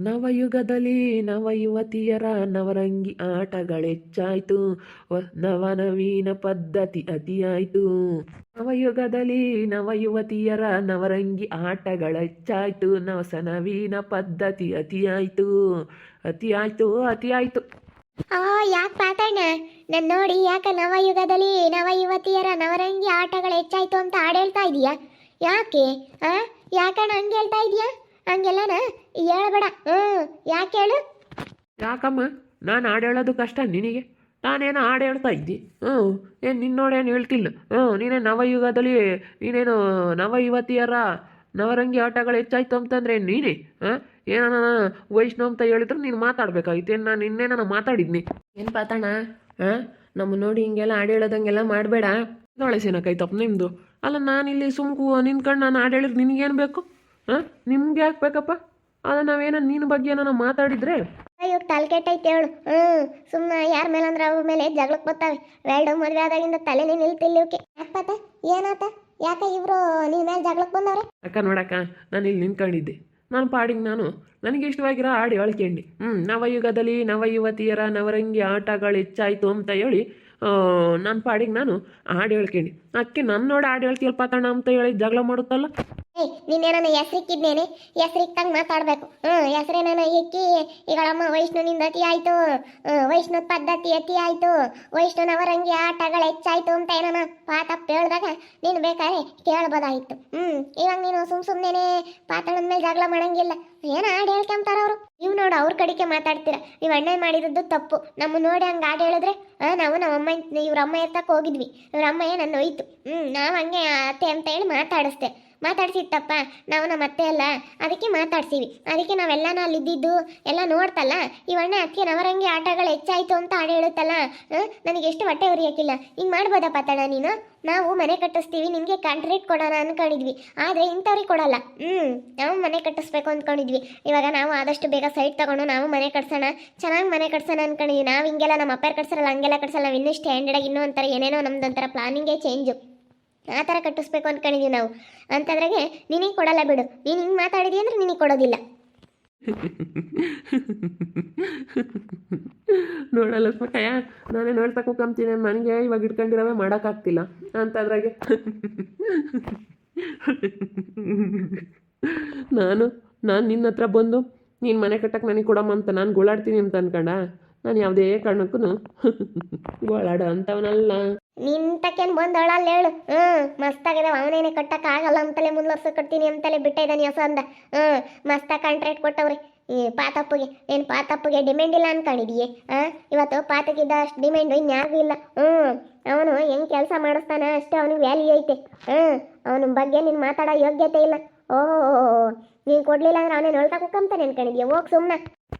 ನವಯುಗದಲ್ಲಿ ನವಯುವತಿಯರ ನವರಂಗಿ ಆಟಗಳೆಚ್ಚಾಯ್ತು. ನವನವೀನ ಪದ್ಧತಿ ಅತಿಯಾಯ್ತು. ನವಯುಗದಲ್ಲಿ ನವಯುವತಿಯರ ನವರಂಗಿ ಆಟಗಳೆಚ್ಚಾಯ್ತು. ನವಸ ನವೀನ ಪದ್ಧತಿ ಅತಿಯಾಯ್ತು. ಅತಿಯಾಯ್ತು ಅತಿಯಾಯ್ತು. ಆ, ಯಾಕೆ ಪಾತಣ್ಣ ನಾನು ನೋಡಿ ಯಾಕೆ ನವಯುಗದಲ್ಲಿ ನವಯುವತಿಯರ ನವರಂಗಿ ಆಟಗಳು ಹೆಚ್ಚಾಯ್ತು ಅಂತ ಹಾಡು ಹೇಳ್ತಾ ಇದೀಯಾ? ಯಾಕೆ, ಆ? ಯಾಕಣ್ಣ ಹಂಗೆ ಹೇಳ್ತಾ ಇದೀಯಾ? ಹಂಗೆಲ್ಲನ? ಹೇಳ್ಬೇಡ ಹ್ಞೂ ಯಾಕೆ ಹೇಳು? ಯಾಕಮ್ಮ? ನಾನು ಹಾಡು ಹೇಳೋದು ಕಷ್ಟ ನಿನಗೆ. ನಾನೇನು ಹಾಡು ಹೇಳ್ತಾ ಇದ್ದಿ. ಹ್ಞೂ ಏನು ನಿನ್ನೋಡೇನು ಹೇಳ್ತಿಲ್ಲ? ಹ್ಞೂ ನೀನೇ ನವಯುಗದಲ್ಲಿ ನೀನೇನು ನವಯುವತಿಯರ ನವರಂಗಿ ಆಟಗಳು ಹೆಚ್ಚಾಯ್ತು ಅಂತಂದ್ರೆ ನೀನೇ? ಹಾಂ? ಏನೋ ವೈಷ್ಣವ್ ಅಂತ ಹೇಳಿದ್ರೆ ನೀನು ಮಾತಾಡ್ಬೇಕಾಗಿತ್ತು. ಏನು ನಾನು ಇನ್ನೇನ ಮಾತಾಡಿದ್ನಿ? ಏನು ಪಾತಣ್ಣ? ಹಾಂ? ನಮ್ಮ ನೋಡಿ ಹಿಂಗೆಲ್ಲ ಹಾಡು ಹೇಳೋದಂಗೆಲ್ಲ ಮಾಡಬೇಡ. ನೋಳೆ ಸೇನಕ್ಕಾಯ್ತಪ್ಪ ನಿಮ್ಮದು ಅಲ್ಲ ನಾನಿಲ್ಲಿ ಸುಮ್ಕು ನಿಂತ್ಕೊಂಡು ನಾನು ಹಾಡು ಹೇಳಿದ್ರೆ ನಿನಗೇನು ಬೇಕು? ಹಾಂ? ನಿಮ್ಗೆ ಯಾಕೆ ಬೇಕಪ್ಪ? ಅದ ನಾವೇನೋ ನಿನ್ನ ಬಗ್ಗೆ ಏನೋ ಮಾತಾಡಿದ್ರೆ? ಅಯ್ಯೋ ತಲೆ ಐತೆ ಹೇಳು. ಹ್ಞೂ ಸುಮ್ಮನೆ ಯಾರ ಮೇಲೆ ಅಂದ್ರೆ ಅವ್ರ ಮೇಲೆ ಜಗಳಕ್ಕೆ ಬರ್ತಾವೆ ಎರಡು ಮದುವೆ ಆದಾಗಿಂದ ತಲೆನೇ ನಿಲ್ತಿಲ್ಲ ಇವಕ್ಕೆ ಯಾಕಪ್ಪ ಏನಾತ? ಯಾಕ ಇವರು ನಿನ್ನ ಮೇಲೆ ಜಗಳಕ್ಕೆ ಬಂದವ್ರೆ? ಅಕ್ಕ ನೋಡಕ್ಕ ನಾನು ಇಲ್ಲಿ ನಿಂತ್ಕೊಂಡಿದ್ದೆ. ನಾನು ಪಾಡಿಗೆ ನಾನು. ನನಗೆ ಇಷ್ಟವಾಗಿರೋ ಹಾಡು ಹೇಳ್ಕೊಂಡು ಹ್ಞೂ ನವಯುಗದಲ್ಲಿ ನವಯುವತಿಯರ ನವರಂಗಿ ಆಟಗಳು ಹೆಚ್ಚಾಯಿತು ಅಂತ ಹೇಳಿ ನನ್ನ ಪಾಡಿಗೆ ನಾನು ಹಾಡು ಹೇಳ್ಕೊಂಡು ಅಕ್ಕಿ ನನ್ನ ನೋಡಿ ಹಾಡು ಹೇಳ್ತೀಯಲ್ಲ ಪಾತಣ್ಣ ಅಂತ ಹೇಳಿ ಜಗಳ ಮಾಡುತ್ತಲ್ಲ? ಏಯ್ ನಿನ್ನೇನ ಹೆಸ್ರಿಕ್ಕಿದ್ದೇನೆ ಹೆಸ್ರಿಕ್ತಂಗೆ ಮಾತಾಡಬೇಕು. ಹ್ಞೂ ಹೆಸ್ರೇನ ಇಕ್ಕಿ ಈಗಳಮ್ಮ ವೈಷ್ಣುವಿನಿಂದ ಅತಿ ಆಯಿತು. ವೈಷ್ಣು ಪದ್ಧತಿ ಅತಿ ಆಯಿತು. ವೈಷ್ಣುನವರಂಗಿ ಆಟಗಳು ಹೆಚ್ಚಾಯ್ತು ಅಂತ ಏನನ ಪಾತಪ್ಪ ಹೇಳ್ದಾಗ ನೀನು ಬೇಕಾದ್ರೆ ಕೇಳ್ಬೋದಾಗಿತ್ತು. ಹ್ಞೂ ಇವಾಗ ನೀನು ಸುಮ್ ಸುಮ್ಮನೆ ಪಾತಳದ ಮೇಲೆ ಜಗಳ ಮಾಡಂಗಿಲ್ಲ. ಏನು ಹಾಡು ಹೇಳ್ಕೊಂತಾರ ಅವರು? ನೀವು ನೋಡು ಅವ್ರ ಕಡೆಗೆ ಮಾತಾಡ್ತೀರ. ನೀವು ಅಣ್ಣ ಮಾಡಿರೋದು ತಪ್ಪು. ನಮ್ಮ ನೋಡಿ ಹಂಗೆ ಹಾಡು ಹೇಳಿದ್ರೆ ನಾವು ನಮ್ಮ ಅಮ್ಮ, ಇವ್ರ ಅಮ್ಮ ಎತ್ತಕ್ಕೆ ಹೋಗಿದ್ವಿ. ಇವ್ರ ಅಮ್ಮ ನನ್ನ ಹೋಯ್ತು ಹ್ಞೂ ನಾವು ಹಂಗೆ ಅತ್ತೆ ಅಂತ ಹೇಳಿ ಮಾತಾಡಿಸ್ದೆ. ಮಾತಾಡ್ಸಿತ್ತಪ್ಪ. ನಾವು ನಮ್ಮ ಅತ್ತೆ ಅಲ್ಲ. ಅದಕ್ಕೆ ಮಾತಾಡ್ಸೀವಿ. ಅದಕ್ಕೆ ನಾವೆಲ್ಲನ ಅಲ್ಲಿದ್ದಿದ್ದು ಎಲ್ಲ ನೋಡ್ತಲ್ಲ. ಇವಣ್ಣ ಅದಕ್ಕೆ ನವರಂಗಿ ಆಟಗಳು ಹೆಚ್ಚಾಯಿತು ಅಂತ ಹಾಡು ಹೇಳುತ್ತಲ್ಲ. ನನಗೆ ಎಷ್ಟು ಹೊಟ್ಟೆ ಉರಿಯೋಕ್ಕಿಲ್ಲ. ಹಿಂಗೆ ಮಾಡ್ಬೋದಪ್ಪ ತಡ ನೀನು? ನಾವು ಮನೆ ಕಟ್ಟಿಸ್ತೀವಿ, ನಿಮಗೆ ಕಾಂಟ್ರಾಕ್ಟ್ ಕೊಡೋಣ ಅಂದ್ಕೊಂಡಿದ್ವಿ ಆದರೆ ಇಂಥವ್ರಿಗೆ ಕೊಡಲ್ಲ. ಹ್ಞೂ ನಾವು ಮನೆ ಕಟ್ಟಿಸ್ಬೇಕು ಅಂದ್ಕೊಂಡಿದ್ವಿ ಇವಾಗ ನಾವು ಆದಷ್ಟು ಬೇಗ ಸೈಟ್ ತೊಗೊಂಡು ನಾವು ಮನೆ ಕಟ್ಸೋಣ. ಚೆನ್ನಾಗಿ ಮನೆ ಕಟ್ಸೋಣ ಅಂದ್ಕೊಂಡಿದ್ವಿ ನಾವು ಹಿಂಗೆಲ್ಲ ನಮ್ಮ ಅಪ್ಪಾರು ಕಟ್ಸಲ್ಲ ಹಂಗೆಲ್ಲ ಕಟ್ಸಲ್ಲ. ನಾವು ಇನ್ನೂ ಸ್ಟ್ಯಾಂಡರ್ಡಾಗಿ ಇನ್ನೂ ಒಂಥರ ಏನೇನೋ ನಮ್ದು ಒಂಥರ ಪ್ಲಾನಿಂಗೇ ಚೇಂಜು ಆ ಥರ ಕಟ್ಟಿಸ್ಬೇಕು ಅಂದ್ಕೊಂಡಿದ್ದೀವಿ ನಾವು. ಅಂತಂದ್ರಾಗೆ ನಿನಗೆ ಕೊಡಲ್ಲ ಬಿಡು. ನೀನು ಹಿಂಗೆ ಮಾತಾಡಿದಿ ಅಂದ್ರೆ ನಿನಗೆ ಕೊಡೋದಿಲ್ಲ. ನೋಡಲ್ಲ ಸ್ಮಕಯ್ಯ ನಾನೇ ನೋಡ್ತಾ ಕೂಕಂತೀನಿ ನನಗೆ ಇವಾಗ ಇಟ್ಕೊಂಡಿರೋವೆ ಮಾಡೋಕ್ಕಾಗ್ತಿಲ್ಲ. ಅಂತದ್ರಾಗೆ ನಾನು ನಾನು ನಿನ್ನ ಹತ್ರ ಬಂದು ನೀನು ಮನೆ ಕಟ್ಟಕ್ಕೆ ನನಗೆ ಕೊಡಮ್ಮ ಅಂತ ನಾನು ಗುಳಾಡ್ತೀನಿ ಅಂತ ಅನ್ಕೊಂಡ? ನಾನು ಯಾವುದೇ ಕಾರಣಕ್ಕೂ ಗೋಳಾಡ ಅಂತವನಲ್ಲ. ನಿಂತಕ್ಕೇನು ಬಂದು ಅಳಲ್ಲ ಹೇಳು. ಮಸ್ತ್ ಮಸ್ತಾಗಿದೆ ಅವನೇನೆ ಕಟ್ಟಕ್ಕಾಗಲ್ಲ ಅಂತಲೇ ಮುಂದುವರ್ಸ ಕಟ್ತೀನಿ ಅಂತಲೇ ಬಿಟ್ಟಿದ್ದಾನೆ ಹೊಸ ಅಂದ ಹ್ಮ್ ಮಸ್ತ ಕಾಂಟ್ರಾಕ್ಟ್ ಕೊಟ್ಟವ್ರಿ. ಈ ಪಾತಪ್ಪಗೆ, ಏನು ಪಾತಪ್ಪಗೆ ಡಿಮ್ಯಾಂಡ್ ಇಲ್ಲ ಅನ್ಕೊಂಡಿದೀಯ? ಆ, ಇವತ್ತು ಪಾತಕ್ಕಿದ್ದ ಅಷ್ಟು ಡಿಮ್ಯಾಂಡ್ ಇನ್ಯಾರಿಗೂ ಇಲ್ಲ. ಹ್ಮ್ ಅವನು ಹೆಂಗ್ ಕೆಲಸ ಮಾಡಿಸ್ತಾನ ಅಷ್ಟೇ ಅವನಿಗೆ ವ್ಯಾಲ್ಯೂ ಐತೆ. ಹ್ಮ್ ಅವನ ಬಗ್ಗೆ ನೀನು ಮಾತಾಡೋ ಯೋಗ್ಯತೆ ಇಲ್ಲ. ಓಹೋ ನೀನು ಕೊಡ್ಲಿಲ್ಲ ಅಂದ್ರೆ ಅವನೇ ನೋಳ್ತಾ ಕುಕ್ಕಂತಾನೆ ಅನ್ಕೊಂಡಿದ್ಯಾ ಹೋಗಿ ಸುಮ್ಮನೆ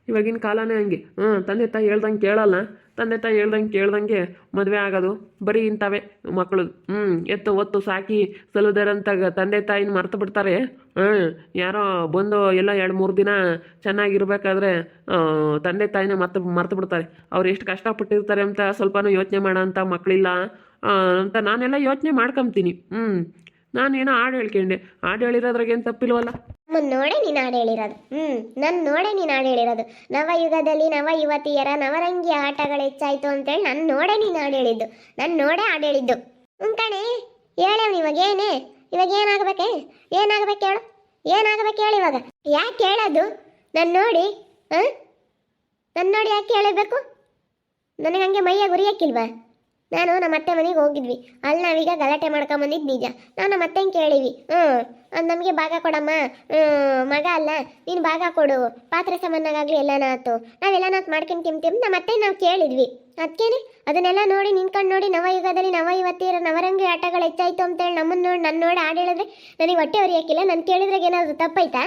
ಇವಾಗಿನ ಕಾಲನೇ ಹಂಗೆ. ಹ್ಞೂ ತಂದೆ ತಾಯಿ ಹೇಳ್ದಂಗೆ ಕೇಳಲ್ಲ. ತಂದೆ ತಾಯಿ ಹೇಳ್ದಂಗೆ ಕೇಳ್ದಂಗೆ ಮದುವೆ ಆಗೋದು ಬರೀ ಇಂಥವೇ ಮಕ್ಕಳು. ಹ್ಮ್, ಎತ್ತು ಒತ್ತು ಸಾಕಿ ಸಲುದರಂತ ತಂದೆ ತಾಯಿನ ಮರ್ತು ಬಿಡ್ತಾರೆ. ಹ್ಮ್, ಯಾರೋ ಬಂದು ಎಲ್ಲ ಎರಡು ಮೂರು ದಿನ ಚೆನ್ನಾಗಿರ್ಬೇಕಾದ್ರೆ ತಂದೆ ತಾಯಿನ ಮರ್ತು ಮರ್ತು ಬಿಡ್ತಾರೆ. ಅವ್ರು ಎಷ್ಟು ಕಷ್ಟಪಟ್ಟಿರ್ತಾರೆ ಅಂತ ಸ್ವಲ್ಪನೂ ಯೋಚನೆ ಮಾಡೋ ಅಂಥ ಮಕ್ಕಳಿಲ್ಲ ಅಂತ ನಾನೆಲ್ಲ ಯೋಚನೆ ಮಾಡ್ಕೊಂತೀನಿ ಹ್ಞೂ ನಾನೇನೋ ಹಾಡು ಹೇಳ್ಕೊಂಡೆ. ಹಾಡು ಹೇಳಿರೋದ್ರಾಗೇನು ತಪ್ಪಿಲ್ವಲ್ಲ? ನಮ್ಮನ್ನು ನೋಡೇ ನೀನು ಹಾಡು ಹೇಳಿರೋದು. ಹ್ಞೂ ನನ್ನ ನೋಡೇ ನೀನು ಹಾಡು ಹೇಳಿರೋದು. ನವಯುಗದಲ್ಲಿ ನವ ಯುವತಿಯರ ನವರಂಗಿ ಆಟಗಳು ಹೆಚ್ಚಾಯಿತು ಅಂತೇಳಿ ನನ್ನ ನೋಡೇ ನೀನು ಹಾಡು ಹೇಳಿದ್ದು. ನನ್ನ ನೋಡೇ ಹಾಡು ಹೇಳಿದ್ದು. ಹ್ಞೂ ಕಣೆ ಹೇಳವ್ ಇವಾಗ ಏನೇ? ಇವಾಗ ಏನಾಗಬೇಕೆ? ಏನಾಗಬೇಕು ಹೇಳು? ಏನಾಗಬೇಕು ಹೇಳು ಇವಾಗ? ಯಾಕೆ ಹೇಳೋದು? ನನ್ನ ನೋಡಿ, ಹಾಂ? ನನ್ನ ನೋಡಿ ಯಾಕೆ ಹೇಳಬೇಕು? ನನಗೆ ಹಂಗೆ ಮೈಯಾಗ ಉರಿಯಕ್ಕಿಲ್ವಾ? ನಾನು ನಮ್ಮ ಅತ್ತೆ ಮನೆಗೆ ಹೋಗಿದ್ವಿ. ಅಲ್ಲಿ ನಾವೀಗ ಗಲಾಟೆ ಮಾಡ್ಕೊಂಬಂದಿದ್ದು ನಿಜ. ನಾವು ನಮ್ಮ ಅತ್ತೆಂಗೆ ಕೇಳಿವಿ ಹ್ಞೂ ನಮಗೆ ಭಾಗ ಕೊಡಮ್ಮ. ಮಗ ಅಲ್ಲ, ನೀನು ಭಾಗ ಕೊಡು. ಪಾತ್ರೆ ಸಾಮಾನಾಗಲಿ ಎಲ್ಲನ ಆತು. ನಾವೆಲ್ಲನಾತ್ ಮಾಡ್ಕೊಂಡು ತಿಂತೀವಿ ನಮ್ಮ ಅತ್ತೆ ನಾವು ಕೇಳಿದ್ವಿ. ಅದಕ್ಕೇನೆ ಅದನ್ನೆಲ್ಲ ನೋಡಿ ನಿಂತ್ಕೊಂಡು ನೋಡಿ ನವಯುಗದಲ್ಲಿ ನವ ಇವತ್ತಿರೋ ನವರಂಗಿ ಆಟಗಳು ಹೆಚ್ಚಾಯ್ತು ಅಂತೇಳಿ ನಮ್ಮನ್ನು ನೋಡಿ ನನ್ನ ನೋಡಿ ಹಾಡು ಹೇಳಿದ್ರೆ ನನಗೆ ಹೊಟ್ಟೆ ಹೊರಿಯಕ್ಕಿಲ್ಲ ನಾನು ಕೇಳಿದ್ರಾಗ ಏನಾದರೂ ತಪ್ಪಾಯ್ತಾ?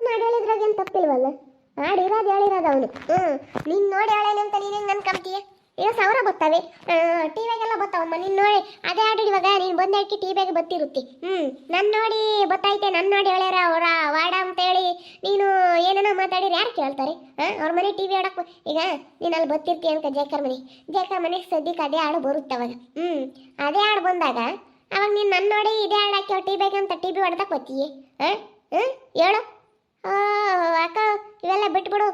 ಹಾಡು ಹೇಳಿದ್ರಾಗ ಏನು ತಪ್ಪಿಲ್ವಲ್ಲ? ಹಾಡು ಇರೋದು ಹೇಳಿರೋದು ಅವನು. ಹ್ಞೂ ನೀನು ನೋಡಿ ಹೇಳೇನೆ ಅಂತ ನೀನು ಹೆಂಗೆ ಈಗ ಸಾವಿರ ಬರ್ತವೆ. ಟಿ ವಿಗೆಲ್ಲ ಬರ್ತಾವಮ್ಮ. ನೀನು ನೋಡಿ, ಅದೇ ಆಡು ಇವಾಗ ನೀನು ಬಂದಾಕಿ ಟಿ ವಿಗೆ ಬತ್ತಿರುತ್ತಿ ಹ್ಞೂ ನನ್ನ ನೋಡಿ ಬತ್ತೈತೆ ನನ್ನ ನೋಡಿ ಹೇಳ್ಯಾರ ಅವರ ವಾಡ ಅಂತೇಳಿ ನೀನು ಏನೇನೋ ಮಾತಾಡಿರಿ ಯಾರು ಕೇಳ್ತಾರೆ? ಹಾಂ ಅವ್ರ ಮನೆ ಟಿ ವಿ ಆಡಕ್ಕೆ ಈಗ ನೀನು ಅಲ್ಲಿ ಬತ್ತಿರ್ತೀಯ ಅಂತ ಜೇಕರ್ ಮನೆ. ಜೇಕರ್ ಮನೆಗೆ ಸದ್ಯಕ್ಕೆ ಅದೇ ಹಾಡು ಬರುತ್ತೆ ಅವಾಗ. ಹ್ಞೂ ಅದೇ ಹಾಡು ಬಂದಾಗ ಅವಾಗ ನೀನು ನನ್ನ ನೋಡಿ ಇದೇ ಹಾಡು ಹಾಕಿ ಟಿ ವಿಗೆ ಅಂತ ಟಿ ವಿ ಹೊಡೆದಕ್ಕೆ ಬತ್ತೀಯ? ಹಾಂ ಹ್ಞೂ ಹೇಳು. ಓ ಅಕ್ಕ, ಇವೆಲ್ಲ ಬಿಟ್ಬಿಡು.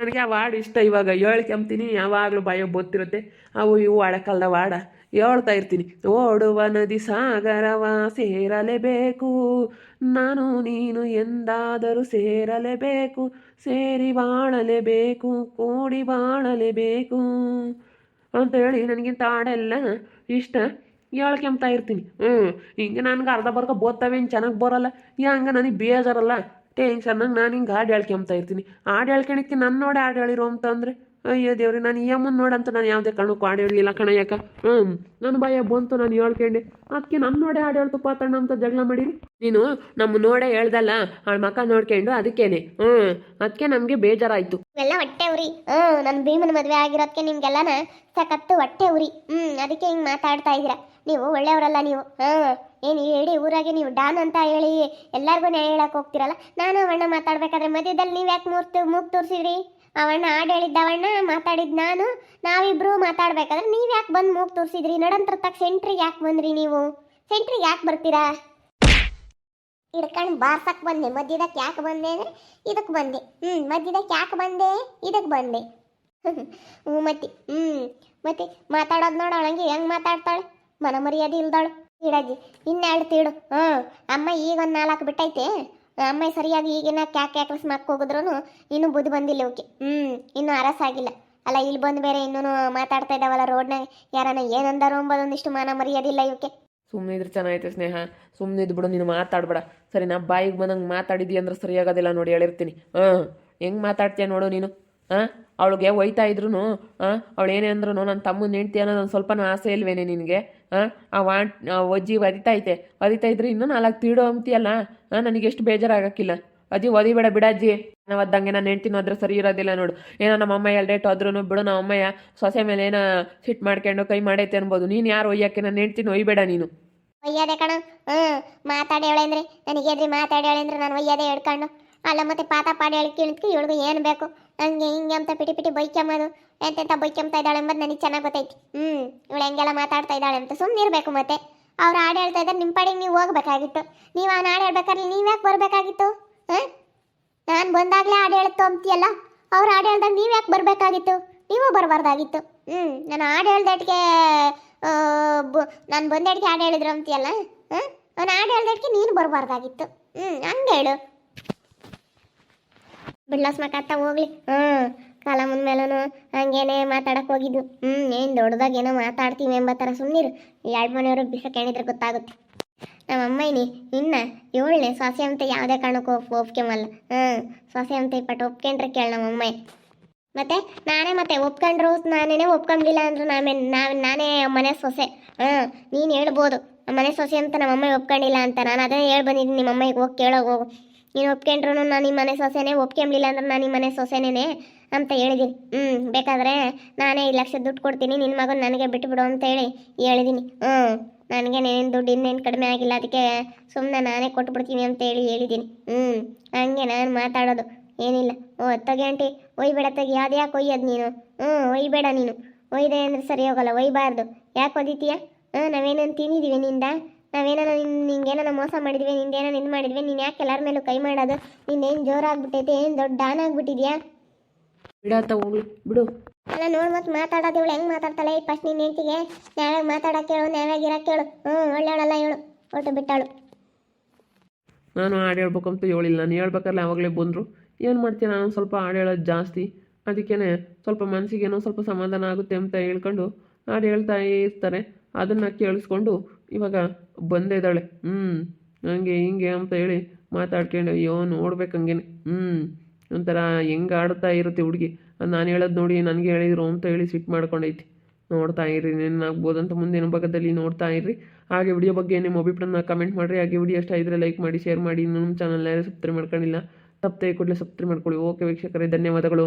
ನನಗೆ ಆ ವಾಡ್ ಇಷ್ಟ ಇವಾಗ. ಹೇಳ್ಕೊಂತೀನಿ ಯಾವಾಗಲೂ ಭಯ ಬೊತ್ತಿರುತ್ತೆ. ಅವು ಇವು ಹಳೆಕಾಲದ ವಾಡ ಹೇಳ್ತಾ ಇರ್ತೀನಿ. ಓಡುವ ನದಿ ಸಾಗರವ ಸೇರಲೇಬೇಕು. ನಾನು ನೀನು ಎಂದಾದರೂ ಸೇರಲೇಬೇಕು. ಸೇರಿ ಬಾಳಲೇಬೇಕು. ಕೂಡಿ ಬಾಳಲೇಬೇಕು. ಅಂತ ಹೇಳಿ ನನಗಿಂತ ಹಾಡೆಲ್ಲ ಇಷ್ಟ. ಹೇಳ್ಕೆಂಬ್ತಾ ಇರ್ತೀನಿ. ಹ್ಞೂ ಹಿಂಗೆ ನನಗೆ ಅರ್ಧ ಬರ್ಕ ಬೋತ್ತವೇನು ಚೆನ್ನಾಗಿ ಬರೋಲ್ಲ. ಹಂಗೆ ನನಗೆ ಬೇಜಾರಲ್ಲ. ಟೆನ್ಷನ್ನಾಗಿ ನಾನು ಹಿಂಗೆ ಹಾಡು ಹೇಳ್ಕೊಂಬ್ತಾ ಇರ್ತೀನಿ. ಹಾಡು ಹೇಳ್ಕೊಳಕ್ಕೆ ನನ್ನ ನೋಡಿ ಹಾಡು ಹೇಳಿರೋ ಅಂತಂದರೆ ಅಯ್ಯೋ ದೇವ್ರಿ, ನಾನು ಈ ಅಮ್ಮನ ನೋಡಂತ ನಾನು ಯಾವುದೇ ಕಾರಣಕ್ಕೂ ಹಾಡು ಹೇಳಲಿಲ್ಲ ಯಾಕ? ಹ್ಞೂ ನನ್ನ ಭಯ ಬಂತು, ನಾನು ಹೇಳ್ಕೊಂಡೆ. ಅದಕ್ಕೆ ನನ್ನ ನೋಡೆ ಹಾಡು ಹೇಳ್ತು ತಣ್ಣ ಅಂತ ಜಗಳ ಮಾಡಿರಿ? ನೀನು ನಮ್ಮ ನೋಡೇ ಹೇಳ್ದಲ್ಲ ಅವಳ ಮಕ್ಕ ನೋಡ್ಕೊಂಡು ಅದಕ್ಕೇನೆ. ಹ್ಞೂ ಅದಕ್ಕೆ ನಮಗೆ ಬೇಜಾರಾಯಿತು. ಎಲ್ಲ ಹೊಟ್ಟೆ ಉರಿ. ಹ್ಞೂ ನನ್ನ ಭೀಮನ ಮದುವೆ ಆಗಿರೋದಕ್ಕೆ ನಿಮ್ಗೆಲ್ಲನ ಸಖತ್ತು ಹೊಟ್ಟೆ ಉರಿ. ಹ್ಞೂ ಅದಕ್ಕೆ ಹಿಂಗೆ ಮಾತಾಡ್ತಾ ಇದ್ದೀರಾ? ನೀವು ಒಳ್ಳೆಯವರಲ್ಲ ನೀವು. ಹಾಂ ಏನು ಹೇಳಿ ಊರಾಗೆ ನೀವು ಡಾನ್ ಅಂತ ಹೇಳಿ ಎಲ್ಲರಿಗೂ ನ್ಯಾಯ ಹೇಳಕ್ಕೆ ಹೋಗ್ತಿರಲ್ಲ? ನಾನು ಅಣ್ಣ ಮಾತಾಡ್ಬೇಕಾದ್ರೆ ಮಧ್ಯದಲ್ಲಿ ನೀವು ಯಾಕೆ ಮೂರ್ತು ಮೂಗ್ ತೋರಿಸಿದ್ರಿ? ಅವಣ್ಣ ಹಾಡು ಹೇಳಿದ್ದ ಅವಣ್ಣ ಮಾತಾಡಿದ್ ನಾನು. ನಾವಿಬ್ರು ಮಾತಾಡ್ಬೇಕಾದ್ರೆ ನೀವು ಯಾಕೆ ಬಂದು ಮೂಗ್ ತೋರಿಸಿದ್ರಿ? ನಡಂತ್ರ ತಕ್ಕ ಸೆಂಟ್ರಿಗೆ ಯಾಕೆ ಬಂದ್ರಿ ನೀವು? ಸೆಂಟ್ರಿಗೆ ಯಾಕೆ ಬರ್ತೀರಾ? ಹಿಡ್ಕೊಂಡು ಬಾರ್ಸಕ್ ಬಂದೆ ಮಧ್ಯದಕ್ಕೆ ಯಾಕೆ ಬಂದೆ ಅಂದ್ರೆ ಇದಕ್ಕೆ ಬಂದೆ. ಹ್ಞೂ ಮಧ್ಯದಕ್ಕೆ ಯಾಕೆ ಬಂದೆ? ಇದಕ್ಕೆ ಬಂದೆ. ಹ್ಞೂ ಮತ್ತೆ ಹ್ಞೂ ಮತ್ತೆ ಮಾತಾಡೋದು ನೋಡು ಅವಳಂಗೆ, ಹೆಂಗೆ ಮಾತಾಡ್ತಾಳೆ? ಮನ ಮರ್ಯಾದೆ ಇಲ್ದಾಳು ಇಡಜ್ಜಿ ಇನ್ನೆರಡು ತೀಡು ಅಮ್ಮ ಈಗ ಒಂದು ನಾಲ್ಕು ಬಿಟ್ಟೈತೆ. ಅಮ್ಮ ಸರಿಯಾಗಿ ಈಗಿನ ಕ್ಯಾಕ್ ಕ್ಯಾಕ್ಲಸ್ ಹೋಗಿದ್ರು ಇನ್ನೂ ಬುದ್ಧಿ ಬಂದಿಲ್ಲ ಓಕೆ ಹ್ಞೂ ಇನ್ನೂ ಅರಸಾಗಿಲ್ಲ. ಅಲ್ಲ, ಇಲ್ಲಿ ಬಂದು ಬೇರೆ ಇನ್ನೂ ಮಾತಾಡ್ತಾ ಇದ್ದಾವಲ್ಲ ರೋಡ್ನಾಗ. ಯಾರನ್ನ ಏನಂದಾರೋ ಅಂಬೋದೊಂದಿಷ್ಟು ಮಾನ ಮರ್ಯಾದಿಲ್ಲ ಇವಕ್ಕೆ. ಸುಮ್ಮನೆ ಇದ್ರೆ ಚೆನ್ನಾಗೈತೆ ಸ್ನೇಹ. ಸುಮ್ಮನೆ ಇದ್ಬಿಡು, ನೀನು ಮಾತಾಡ್ಬೇಡ. ಸರಿ, ನಾ ಬಾಯಿಗೆ ಬಂದಂಗೆ ಮಾತಾಡಿದಿ ಅಂದ್ರೆ ಸರಿಯಾಗೋದಿಲ್ಲ ನೋಡಿ ಹೇಳಿರ್ತೀನಿ. ಹಾಂ ಹೆಂಗೆ ಮಾತಾಡ್ತೀಯ ನೋಡು ನೀನು. ಹಾಂ ಅವಳಿಗೆ ಒಯ್ತಾ ಇದ್ರು ಅವಳು ಏನೇ ಅಂದ್ರೂ ನನ್ನ ತಮ್ಮನ ಹೆಂಡ್ತಿ ಅನ್ನೋದು ಒಂದು ಸ್ವಲ್ಪನೂ ಆಸೆ ಇಲ್ವೇನೆ ನಿನಗೆ, ಆ? ವಾಂಟ್ ಒಜ್ಜಿ ಒದಿತೈತೆ ಒದಿತಾ ಇದ್ರೆ ಇನ್ನೂ ನಾಲ್ಕು ತೀಡೋ ಅಂತೀಯಲ್ಲ ನನಗೆ ಎಷ್ಟು ಬೇಜಾರಾಗಕ್ಕಿಲ್ಲ. ಅಜ್ಜಿ, ಒದಿಬೇಡ ಬಿಡಜ್ಜಿ ನಾವು ಅದ್ದಂಗೆ ನಾನು ಹೆಂಡ್ತಿನೂ ಅದ್ರ ಸರಿ ಇರೋದಿಲ್ಲ ನೋಡು. ಏನೋ ನಮ್ಮ ಅಮ್ಮ ಡೇಟ್ ಹೋದ್ರೂ ಬಿಡು, ನಮ್ಮ ಅಮ್ಮಯ್ಯ ಸೊಸೆ ಮೇಲೆ ಏನೋ ಸಿಟ್ ಮಾಡ್ಕೊಂಡು ಕೈ ಮಾಡೈತೆ ಅನ್ಬೋದು. ನೀನು ಯಾರು ಒಯ್ಯಕ್ಕೆ? ನಾನು ಹೆಂಡ್ತಿನ ಒಯ್ಬೇಡ ನೀನು. ಒಯ್ಯದೆ ಕಣ. ಹ್ಞೂ ಮಾತಾಡಿ ಅಂದ್ರೆ, ನನಗೆ ಮಾತಾಡಿ ಅಂದ್ರೆ ನಾನು ಒಯ್ಯದೆ ಹೇಳ್ಕೊಂಡು ಅಲ್ಲ ಮತ್ತೆ ಪಾತ ಪಾಡಿ ಹೇಳಿ ಕೇಳಿದ್ಕೆ ಇವಳಿಗೆ ಏನು ಬೇಕು? ಹಂಗೆ ಹಿಂಗೆ ಅಂತ ಪಿಟಿ ಪಿಟಿ ಬೈಕೆಂಬೋದು ಎಂತೆಂತ ಬೈಕ್ಯಂಬ್ತಾ ಇದ್ದಾಳೆ ಎಂಬುದು ನನಗೆ ಚೆನ್ನಾಗಿ ಗೊತ್ತೈತಿ. ಹ್ಞೂ ಇವಳು ಹೆಂಗೆಲ್ಲ ಮಾತಾಡ್ತಾ ಇದ್ದಾಳೆ ಅಂತ ಸುಮ್ಮನೆ ಇರಬೇಕು ಮತ್ತೆ. ಅವ್ರು ಹಾಡು ಹೇಳ್ತಾ ಇದ್ದಾರೆ ನಿಮ್ಮ ಪಾಡಿಗೆ ನೀವು ಹೋಗ್ಬೇಕಾಗಿತ್ತು. ನೀವು ಆ ಹಾಡು ಹೇಳ್ಬೇಕಾದ್ರೆ ನೀವು ಯಾಕೆ ಬರಬೇಕಾಗಿತ್ತು? ಹಾಂ? ನಾನು ಬಂದಾಗಲೇ ಹಾಡು ಹೇಳ್ತು ಅಂತೀಯಲ್ಲ, ಅವ್ರು ಹಾಡು ಹೇಳ್ದಾಗ ನೀವು ಯಾಕೆ ಬರಬೇಕಾಗಿತ್ತು? ನೀವು ಬರಬಾರ್ದಾಗಿತ್ತು. ಹ್ಞೂ ನಾನು ಹಾಡು ಹೇಳ್ದಟ್ಗೆ ನಾನು ಬಂದಡ್ಗೆ ಹಾಡು ಹೇಳಿದ್ರು ಅಂತೀಯಲ್ಲ, ಹಾಂ? ನಾನು ಹಾಡು ಹೇಳ್ದಟ್ಗೆ ನೀನು ಬರಬಾರ್ದಾಗಿತ್ತು. ಹ್ಞೂ ಹಂಗೆ ಹೇಳು. ಬಿಡ್ಲಾಸ್ ಮಕ್ಕತ್ತ ಹೋಗ್ಲಿ. ಹ್ಮ್, ಕಾಲ ಮುಂದ್ಮೇಲೂ ಹಂಗೇನೆ ಮಾತಾಡಕ್ ಹೋಗಿದ್ದು ಹ್ಮ್, ಏನ್ ದೊಡ್ಡದಾಗ ಏನೋ ಮಾತಾಡ್ತೀವಿ ಎಂಬ ಥರ ಸುಮ್ಮನಿರು ಎರಡು ಮನೆಯವರು ಬಿಸಕೇಣಿದ್ರೆ ಗೊತ್ತಾಗುತ್ತೆ. ನಮ್ಮ ಅಮ್ಮೈನಿ ಇನ್ನ ಏಳನೇ ಸೊಸೆ ಅಂತ ಯಾವುದೇ ಕಾರಣಕ್ಕೂ ಒಪ್, ಒಪ್ಕೊಂಬಲ್ಲ. ಹ್ಞೂ ಸೊಸೆ ಅಂತ ಇಪ್ಪಟ್ಟು ಒಪ್ಕೊಂಡ್ರೆ ಕೇಳ ನಮ್ಮ ಅಮ್ಮಯ್ಯ. ಮತ್ತೆ ನಾನೇ ಮತ್ತೆ ಒಪ್ಕೊಂಡ್ರು ನಾನೇನೆ ಒಪ್ಕೊಂಡಿಲ್ಲ ಅಂದ್ರು ನಾನೇ ನಾವ್, ನಾನೇ ಮನೆ ಸೊಸೆ. ಹ್ಮ್, ನೀನು ಹೇಳ್ಬೋದು. ಮನೆ ಸೊಸೆ ಅಂತ ನಮ್ಮ ಅಮ್ಮ ಒಪ್ಕೊಂಡಿಲ್ಲ ಅಂತ. ನಾನು ಅದನ್ನೇ ಹೇಳಿ ಬಂದಿದ್ದೀನಿ ನಿಮ್ಮ ಅಮ್ಮಗೆ ಹೋಗಿ ಕೇಳೋಗಿ ಹೋಗು. ನೀನು ಒಪ್ಕೊಂಡ್ರು ನಾನು ನಿಮ್ಮ ಮನೆ ಸೊಸೆನೇ, ಒಪ್ಕೊಂಬ್ಲಿಲ್ಲ ಅಂದ್ರೆ ನಾನು ನಿಮ್ಮ ಮನೆ ಸೊಸೆನೇ ಅಂತ ಹೇಳಿದ್ದೀನಿ ಹ್ಞೂ ಬೇಕಾದರೆ ನಾನೇ ಐದು ಲಕ್ಷ ದುಡ್ಡು ಕೊಡ್ತೀನಿ ನಿನ್ನ ಮಗನ ನನಗೆ ಬಿಟ್ಟುಬಿಡು ಅಂತ ಹೇಳಿ ಹೇಳಿದ್ದೀನಿ ಹ್ಞೂ ನನಗೆ ದುಡ್ಡು ಇನ್ನೇನು ಕಡಿಮೆ ಆಗಿಲ್ಲ, ಅದಕ್ಕೆ ಸುಮ್ಮನೆ ನಾನೇ ಕೊಟ್ಬಿಡ್ತೀನಿ ಅಂತ ಹೇಳಿ ಹೇಳಿದ್ದೀನಿ ಹ್ಞೂ ಹಂಗೆ ನಾನು ಮಾತಾಡೋದು, ಏನಿಲ್ಲ. ಓ, ತಗಿ ಆಂಟಿ, ಒಯ್ಬೇಡ ತಗಿ ಅದು ಯಾಕೆ ಒಯ್ಯೋದು ನೀನು? ಹ್ಞೂ ಒಯ್ಬೇಡ ನೀನು. ಒಯ್ದೆ ಅಂದರೆ ಸರಿ ಹೋಗಲ್ಲ, ಒಯ್ಬಾರ್ದು. ಯಾಕೆ ಒದಿತೀಯ? ಹಾಂ ನಾವೇನೇನು ತಿಂದಿದ್ದೀವಿ ನಿಂದ? ನಾವೇನೋ ನಿಂಗೇನೋ ಮೋಸ ಮಾಡಿದ್ವಿ ನಿಂದೇನೋ ನಿಂದು ಮಾಡಿದ್ವಿ ನೀನು ಯಾಕೆ ಎಲ್ಲರ ಮೇಲೂ ಕೈ ಮಾಡೋದು? ನಿಂದೇನು ಜೋರಾಗ್ಬಿಟ್ಟೈತೆ ಏನು ದೊಡ್ಡ ಡಾನ್ ಆಗ್ಬಿಟ್ಟಿದ್ಯಾ? ಬಿಡಾತ ಹೋಗ್ಲಿ ಬಿಡು. ಅಲ್ಲ ನೋಡಿ ಮತ್ತೆ ಮಾತಾಡೋದು ಇವಳು ಹೆಂಗೆ ಮಾತಾಡ್ತಾಳೆ? ಫಸ್ಟ್ ನಿನ್ನ ಹೆಂಡತಿಗೆ ನ್ಯಾಯಾಗಿ ಮಾತಾಡಕ್ಕೆ ಹೇಳು ನ್ಯಾಯಾಗಿ ಇರಕ್ಕೆ ಹೇಳು. ಹ್ಞೂ ಒಳ್ಳೆಯವಳಲ್ಲ ಹೇಳು ಒಟ್ಟು ಬಿಟ್ಟಾಳು. ನಾನು ಹಾಡು ಹೇಳ್ಬೇಕಂತ ಅಂತ ಹೇಳಿಲ್ಲ. ನಾನು ಹೇಳ್ಬೇಕಾದ್ರೆ ಆವಾಗಲೇ ಬಂದರು. ಏನು ಮಾಡ್ತೀನಿ ನಾನು ಸ್ವಲ್ಪ ಹಾಡು ಹೇಳೋದು ಜಾಸ್ತಿ. ಅದಕ್ಕೇ ಸ್ವಲ್ಪ ಮನಸ್ಸಿಗೇನೋ ಸ್ವಲ್ಪ ಸಮಾಧಾನ ಆಗುತ್ತೆ ಅಂತ ಹೇಳ್ಕೊಂಡು ಹಾಡು ಹೇಳ್ತಾ ಇರ್ತಾರೆ. ಅದನ್ನು ಕೇಳಿಸ್ಕೊಂಡು ಇವಾಗ ಬಂದೇ ಇದ್ದಾಳೆ. ಹ್ಞೂ ಹಂಗೆ ಹಿಂಗೆ ಅಂತ ಹೇಳಿ ಮಾತಾಡ್ಕೊಂಡು, ಅಯ್ಯೋ, ನೋಡ್ಬೇಕು ಹಂಗೇನೆ. ಹ್ಞೂ ಒಂಥರ ಹೆಂಗೆ ಆಡ್ತಾ ಇರುತ್ತೆ ಹುಡುಗಿ. ನಾನು ಹೇಳೋದು ನೋಡಿ ನನಗೆ ಹೇಳಿದ್ರು ಅಂತ ಹೇಳಿ ಸಿಟ್ಟು ಮಾಡ್ಕೊಂಡೈತಿ. ನೋಡ್ತಾ ಇರ್ರಿ, ಏನಾಗ್ಬೋದು ಅಂತ ಮುಂದಿನ ಭಾಗದಲ್ಲಿ ನೋಡ್ತಾ ಇರ್ರಿ. ಹಾಗೆ ವಿಡಿಯೋ ಬಗ್ಗೆ ನಿಮ್ಮ ಅಭಿಪ್ರಾಯನ ಕಮೆಂಟ್ ಮಾಡಿರಿ. ಹಾಗೆ ವಿಡಿಯೋ ಇಷ್ಟ ಇದ್ದರೆ ಲೈಕ್ ಮಾಡಿ ಶೇರ್ ಮಾಡಿ. ನಮ್ಮ ಚಾನಲ್ ಯಾರು ಸಬ್ಸ್ಕ್ರೈಬ್ ಮಾಡ್ಕೊಂಡಿಲ್ಲ, ತಪ್ಪದೆ ಕೂಡಲೇ ಸಬ್ಸ್ಕ್ರೈಬ್ ಮಾಡ್ಕೊಳ್ಳಿ. ಓಕೆ ವೀಕ್ಷಕರೇ, ಧನ್ಯವಾದಗಳು.